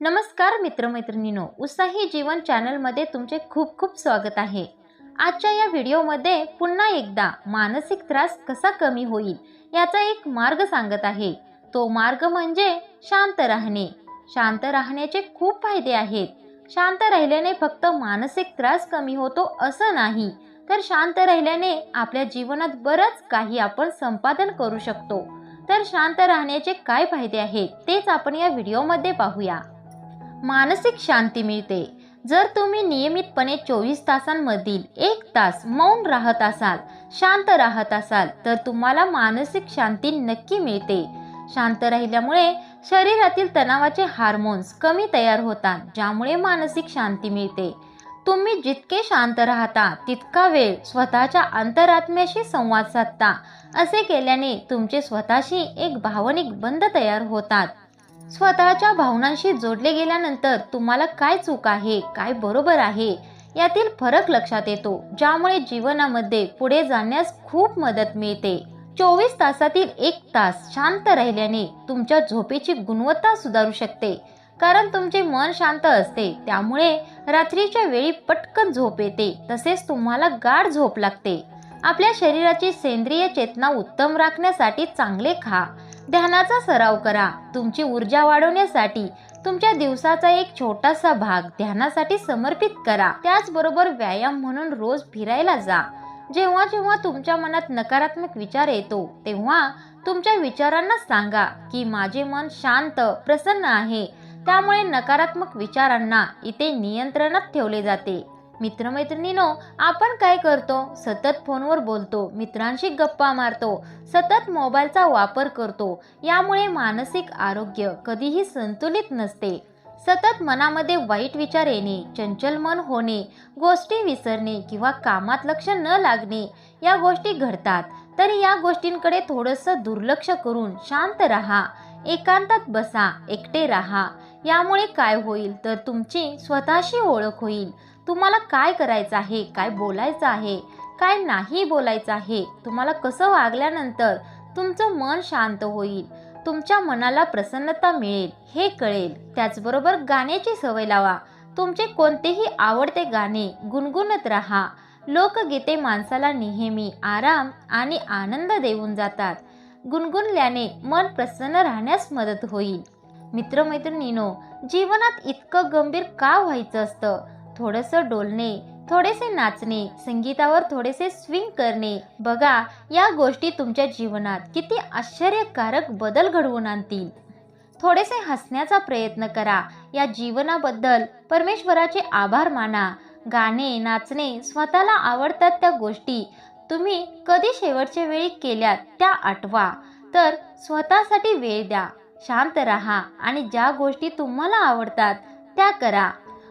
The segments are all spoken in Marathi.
नमस्कार मित्रमैत्रिणींनो उत्साही जीवन चॅनलमध्ये तुमचे खूप खूप स्वागत आहे. आजच्या या व्हिडिओमध्ये पुन्हा एकदा मानसिक त्रास कसा कमी होईल याचा एक मार्ग सांगत आहे. तो मार्ग म्हणजे शांत राहणे. शांत राहण्याचे खूप फायदे आहेत. शांत राहिल्याने फक्त मानसिक त्रास कमी होतो असं नाही तर शांत राहिल्याने आपल्या जीवनात बरंच काही आपण संपादन करू शकतो. तर शांत राहण्याचे काय फायदे आहेत तेच आपण या व्हिडिओमध्ये पाहूया. मानसिक शांती मिळते. जर तुम्ही नियमितपणे चोवीस तासांमधील एक तास मौन राहत असाल शांत राहत असाल तर तुम्हाला मानसिक शांती नक्की मिळते. शांत राहिल्यामुळे शरीरातील तणावाचे हार्मोन्स कमी तयार होतात ज्यामुळे मानसिक शांती मिळते. तुम्ही जितके शांत राहता तितका वेळ स्वतःच्या अंतरात्म्याशी संवाद साधता. असे केल्याने तुमचे स्वतःशी एक भावनिक बंध तयार होतात. स्वतःच्या भावनांशी जोडले गेल्यानंतर तुम्हाला काय चूक आहे काय बरोबर आहे यातील फरक लक्षात येतो ज्यामुळे जीवनामध्ये पुढे जाण्यास खूप मदत मिळते. चोवीस तासातील एक तास शांत राहिल्याने तुमच्या झोपेची गुणवत्ता सुधारू शकते. कारण तुमचे मन शांत असते त्यामुळे रात्रीच्या वेळी पटकन झोप येते तसेच तुम्हाला गाढ झोप लागते. आपल्या शरीराची सेंद्रिय चेतना उत्तम राखण्यासाठी चांगले खा. ध्यानाचा सराव करा. तुमची ऊर्जा वाढवण्यासाठी तुमच्या दिवसाचा एक छोटासा भाग ध्यानासाठी समर्पित करा. त्याचबरोबर व्यायाम म्हणून रोज फिरायला जा. जेव्हा जेव्हा तुमच्या मनात नकारात्मक विचार येतो तेव्हा तुमच्या विचारांना सांगा की माझे मन शांत प्रसन्न आहे. त्यामुळे नकारात्मक विचारांना इथे नियंत्रणात ठेवले जाते. मित्रमैत्रिणीनो आपण काय करतो? सतत फोनवर बोलतो मित्रांशी गप्पा मारतो सतत मोबाईलचा वापर करतो. यामुळे मानसिक आरोग्य कधीही संतुलित नसते. सतत मनामध्ये वाईट विचार येणे चंचल मन होणे गोष्टी विसरणे किंवा कामात लक्ष न लागणे या गोष्टी घडतात. तर या गोष्टींकडे थोडंसं दुर्लक्ष करून शांत राहा एकांतात बसा एकटे राहा. यामुळे काय होईल? तर तुमची स्वतःशी ओळख होईल. तुम्हाला काय करायचं आहे? काय बोलायचं आहे? काय नाही बोलायचं आहे? तुम्हाला कसं वागल्यानंतर तुमचं मन शांत होईल. तुमच्या मनाला प्रसन्नता मिळेल. हे कळेल. त्याचबरोबर गाण्याची सवय लावा. तुमचे कोणतेही आवडते गाणे गुणगुणत राहा. लोकगीते माणसाला नेहमी आराम आणि आनंद देऊन जातात. गुणगुणल्याने मन प्रसन्न राहण्यास मदत होईल. मित्रमैत्रिणीनो जीवनात इतकं गंभीर का व्हायचं असतं? थोडंसं डोलणे थोडेसे नाचणे संगीतावर थोडेसे स्विंग करणे. बघा या गोष्टी तुमच्या जीवनात किती आश्चर्यकारक बदल घडवून आणतील. थोडेसे हसण्याचा प्रयत्न करा. या जीवनाबद्दल परमेश्वराचे आभार माना. गाणे नाचणे स्वतःला आवडतात त्या गोष्टी. तुम्ही कधी शेवटच्या वेळी केल्यात त्या आठवा. तर स्वतःसाठी वेळ द्या. शांत राहा आणि ज्या गोष्टी तुम्हाला आवडतात त्या करा.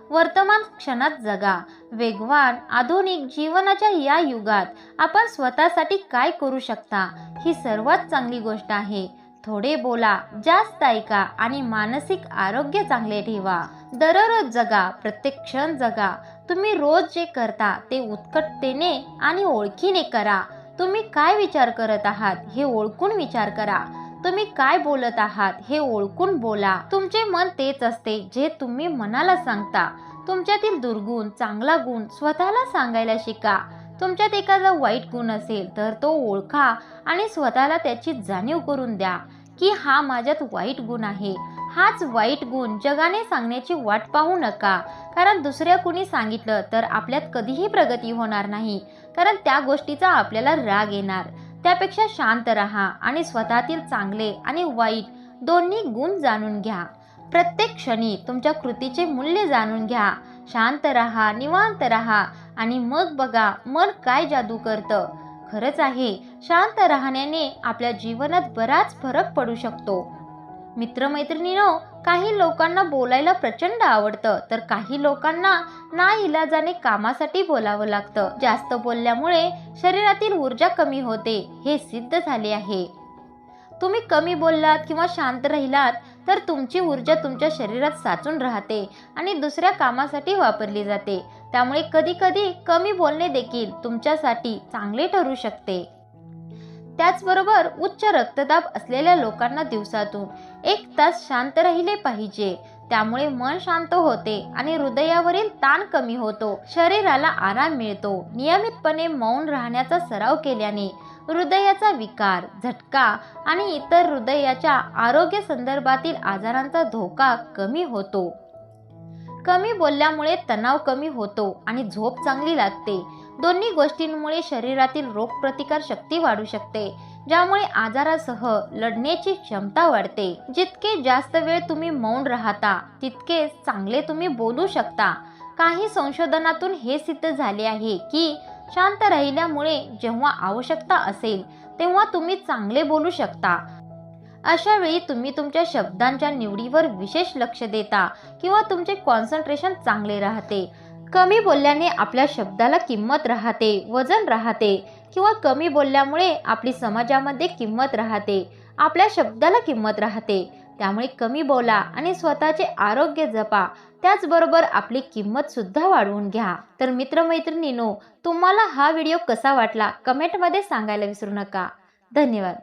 वर्तमान क्षणात जगा. वेगवान आधुनिक जीवनाच्या या युगात आपण स्वतःसाठी काय करू शकता? ही सर्वात चांगली गोष्ट आहे. थोडे बोला जास्त ऐका आणि मानसिक आरोग्य चांगले ठेवा. दररोज जगा प्रत्येक क्षण जगा. तुम्ही रोज जे करता ते उत्कटतेने आणि ओळखीने करा. तुम्ही काय विचार करत आहात हे ओळखून विचार करा. तुम्ही काय बोलत आहात हे ओळखून बोला. तुमचे मन तेच असते जे तुम्ही मनाला सांगता. तुमच्यातील दुर्गुण चांगला गुण स्वतःला सांगायला शिका. तुमच्यात एखादा वाईट गुण असेल तर तो ओळखा आणि स्वतःला त्याची जाणीव करून द्या की हा माझ्यात वाईट गुण आहे. हाच वाईट गुण जगाने सांगण्याची वाट पाहू नका. कारण दुसऱ्या कुणी सांगितलं तर आपल्यात कधीही प्रगती होणार नाही. कारण त्या गोष्टीचा आपल्याला राग येणार. त्यापेक्षा शांत राहा आणि स्वतःतील चांगले आणि वाईट दोन्ही गुण जाणून घ्या. प्रत्येक क्षणी तुमच्या कृतीचे मूल्य जाणून घ्या. शांत राहा निवांत राहा आणि मग बघा मन काय जादू करतं. खरंच आहे शांत राहण्याने आपल्या जीवनात बराच फरक पडू शकतो. मित्रमैत्रिणीनो काही लोकांना बोलायला प्रचंड आवडतं. तर काही लोकांना ना इलाजाने कामासाठी बोलावं लागतं. जास्त बोलल्यामुळे शरीरातील ऊर्जा कमी होते. हे सिद्ध झाले आहे. तुम्ही कमी बोललात किंवा शांत राहिलात तर तुमची ऊर्जा तुमच्या शरीरात साचून राहते आणि दुसऱ्या कामासाठी वापरली जाते. त्यामुळे कधी कधी कमी बोलणे देखील तुमच्यासाठी चांगले ठरू शकते. त्याचबरोबर उच्च रक्तदाब असलेल्या लोकांना दिवसातून एक तास शांत राहिले पाहिजे. त्यामुळे मन शांत होते आणि हृदयावरील ताण कमी होतो. शरीराला आराम मिळतो. नियमितपणे मौन राहण्याचा सराव केल्याने हृदयाचा विकार झटका आणि इतर हृदयाच्या आरोग्य संदर्भातील आजारांचा धोका कमी होतो. कमी बोलल्यामुळे तणाव कमी होतो आणि झोप चांगली लागते. दोन्ही गोष्टींमुळे शरीरातील रोगप्रतिकार शक्ती वाढू शकते ज्यामुळे आजारासह लढण्याची क्षमता वाढते. जितके जास्त वेळ तुम्ही मौन राहता तितके चांगले तुम्ही बोलू शकता. काही संशोधनातून हे सिद्ध झाले आहे की शांत राहिल्यामुळे जेव्हा आवश्यकता असेल तेव्हा तुम्ही चांगले बोलू शकता. अशा वेळी तुम्ही तुमच्या शब्दांच्या निवडीवर विशेष लक्ष देता किंवा तुमचे कॉन्सन्ट्रेशन चांगले राहते. कमी बोलल्याने आपल्या शब्दाला किंमत राहते वजन राहते किंवा कमी बोलल्यामुळे आपली समाजामध्ये किंमत राहते आपल्या शब्दाला किंमत राहते. त्यामुळे कमी बोला आणि स्वतःचे आरोग्य जपा. त्याचबरोबर आपली किंमत सुद्धा वाढवून घ्या. तर मित्रमैत्रिणींनो तुम्हाला हा व्हिडिओ कसा वाटला? कमेंटमध्ये सांगायला विसरू नका. धन्यवाद.